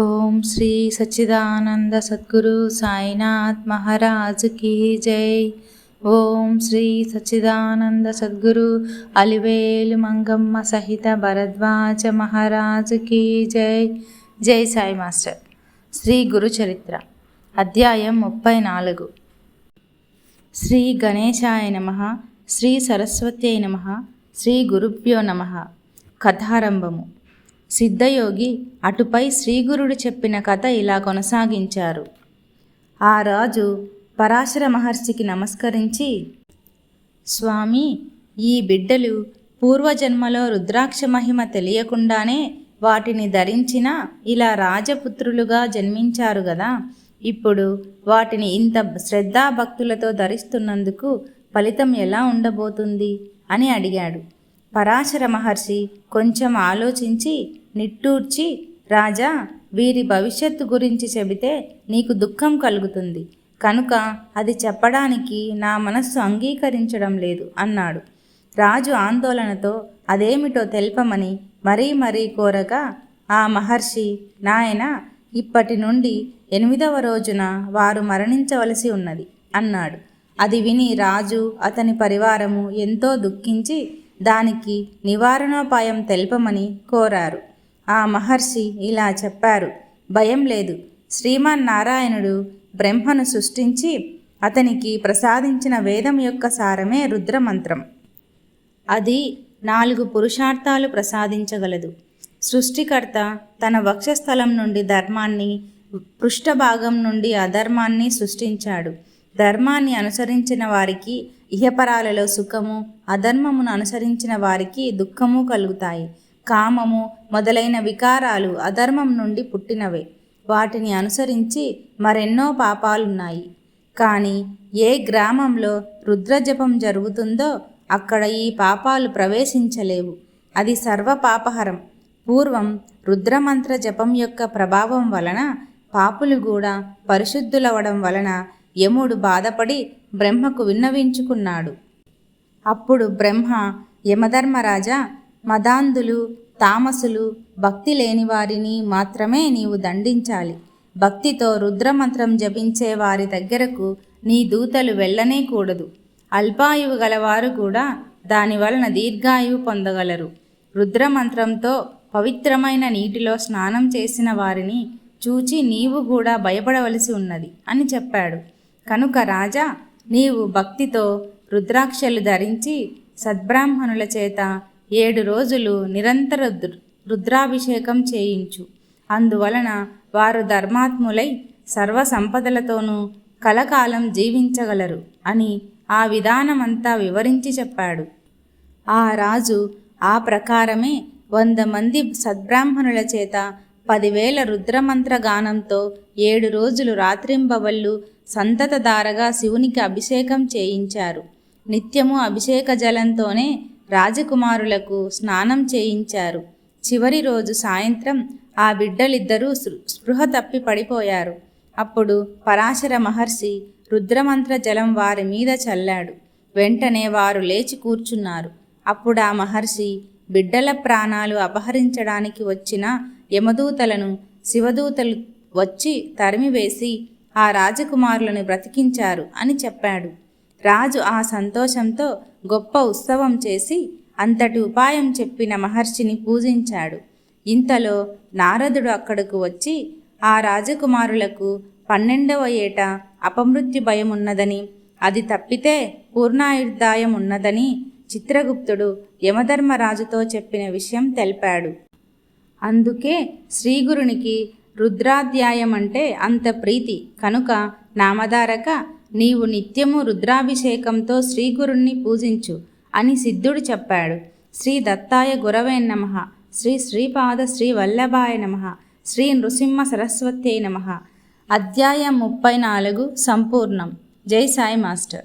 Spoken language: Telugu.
ఓం శ్రీ సచ్చిదానంద సద్గురు సాయినాథ్ మహారాజ్ కీ జై. ఓం శ్రీ సచ్చిదానంద సద్గురు అలివేలు మంగమ్మ సహిత భరద్వాజ మహారాజ్ కీ జై. జై సాయి మాస్టర్. శ్రీ గురు చరిత్ర అధ్యాయం ముప్పై నాలుగు. శ్రీ గణేశాయ నమ శ్రీ సరస్వతి నమ శ్రీ గురుభ్యో నమ. కథారంభము. సిద్ధయోగి అటుపై శ్రీగురుడు చెప్పిన కథ ఇలా కొనసాగించారు. ఆ రాజు పరాశర మహర్షికి నమస్కరించి స్వామి ఈ బిడ్డలు పూర్వజన్మలో రుద్రాక్ష మహిమ తెలియకుండానే వాటిని ధరించిన ఇలా రాజపుత్రులుగా జన్మించారు గదా. ఇప్పుడు వాటిని ఇంత శ్రద్ధాభక్తులతో ధరిస్తున్నందుకు ఫలితం ఎలా ఉండబోతుంది? అని అడిగాడు. పరాశర మహర్షి కొంచెం ఆలోచించి నిట్టూర్చి రాజా వీరి భవిష్యత్తు గురించి చెబితే నీకు దుఃఖం కలుగుతుంది. కనుక అది చెప్పడానికి నా మనస్సు అంగీకరించడం లేదు అన్నాడు. రాజు ఆందోళనతో అదేమిటో తెల్పమని మరీ మరీ కోరగా ఆ మహర్షి నాయన ఇప్పటి నుండి ఎనిమిదవ రోజున వారు మరణించవలసి ఉన్నది అన్నాడు. అది విని రాజు అతని పరివారము ఎంతో దుఃఖించి దానికి నివారణోపాయం తెల్పమని కోరారు. ఆ మహర్షి ఇలా చెప్పారు. భయం లేదు. శ్రీమన్నారాయణుడు బ్రహ్మను సృష్టించి అతనికి ప్రసాదించిన వేదం యొక్క సారమే రుద్రమంత్రం. అది నాలుగు పురుషార్థాలు ప్రసాదించగలదు. సృష్టికర్త తన వక్షస్థలం నుండి ధర్మాన్ని పృష్ఠభాగం నుండి అధర్మాన్ని సృష్టించాడు. ధర్మాన్ని అనుసరించిన వారికి ఇహపరాలలో సుఖము అధర్మమును అనుసరించిన వారికి దుఃఖము కలుగుతాయి. కామము మొదలైన వికారాలు అధర్మం నుండి పుట్టినవే. వాటిని అనుసరించి మరెన్నో పాపాలున్నాయి. కానీ ఏ గ్రామంలో రుద్రజపం జరుగుతుందో అక్కడ ఈ పాపాలు ప్రవేశించలేవు. అది సర్వపాపహరం. పూర్వం రుద్రమంత్ర జపం యొక్క ప్రభావం వలన పాపులు కూడా పరిశుద్ధులవడం వలన యముడు బాధపడి బ్రహ్మకు విన్నవించుకున్నాడు. అప్పుడు బ్రహ్మ యమధర్మరాజా మదాంధులు తామసులు భక్తి లేని వారిని మాత్రమే నీవు దండించాలి. భక్తితో రుద్రమంత్రం జపించే వారి దగ్గరకు నీ దూతలు వెళ్ళనే కూడదు. అల్పాయువు గలవారు కూడా దాని వలన దీర్ఘాయువు పొందగలరు. రుద్రమంత్రంతో పవిత్రమైన నీటిలో స్నానం చేసిన వారిని చూచి నీవు కూడా భయపడవలసి ఉన్నది అని చెప్పాడు. కనుక రాజా నీవు భక్తితో రుద్రాక్షలు ధరించి సద్బ్రాహ్మణుల చేత ఏడు రోజులు నిరంతర రుద్రాభిషేకం చేయించు. అందువలన వారు ధర్మాత్ములై సర్వ సంపదలతోనూ కలకాలం జీవించగలరు అని ఆ విధానమంతా వివరించి చెప్పాడు. ఆ రాజు ఆ ప్రకారమే వంద మంది సద్బ్రాహ్మణుల చేత పదివేల రుద్రమంత్ర గానంతో ఏడు రోజులు రాత్రింబవళ్ళు సంతతధారగా శివునికి అభిషేకం చేయించారు. నిత్యము అభిషేక జలంతోనే రాజకుమారులకు స్నానం చేయించారు. చివరి రోజు సాయంత్రం ఆ బిడ్డలిద్దరూ స్పృహ తప్పి పడిపోయారు. అప్పుడు పరాశర మహర్షి రుద్రమంత్ర జలం వారి మీద చల్లాడు. వెంటనే వారు లేచి కూర్చున్నారు. అప్పుడు ఆ మహర్షి బిడ్డల ప్రాణాలు అపహరించడానికి వచ్చిన యమదూతలను శివదూతలు వచ్చి తరిమివేసి ఆ రాజకుమారులను బ్రతికించారు అని చెప్పాడు. రాజు ఆ సంతోషంతో గొప్ప ఉత్సవం చేసి అంతటి ఉపాయం చెప్పిన మహర్షిని పూజించాడు. ఇంతలో నారదుడు అక్కడకు వచ్చి ఆ రాజకుమారులకు పన్నెండవ ఏట అపమృత్యు భయం ఉన్నదని అది తప్పితే పూర్ణాయుర్దాయం ఉన్నదని చిత్రగుప్తుడు యమధర్మరాజుతో చెప్పిన విషయం తెలిపాడు. అందుకే శ్రీగురునికి రుద్రాధ్యాయం అంటే అంత ప్రీతి. కనుక నామధారక నీవు నిత్యము రుద్రాభిషేకంతో శ్రీగురుణ్ణి పూజించు అని సిద్ధుడు చెప్పాడు. శ్రీ దత్తాయ గురవే నమ. శ్రీ శ్రీపాద శ్రీ వల్లభాయ నమ. శ్రీ నృసింహ సరస్వత్యై నమ. అధ్యాయం ముప్పై నాలుగు సంపూర్ణం. జై సాయి మాస్టర్.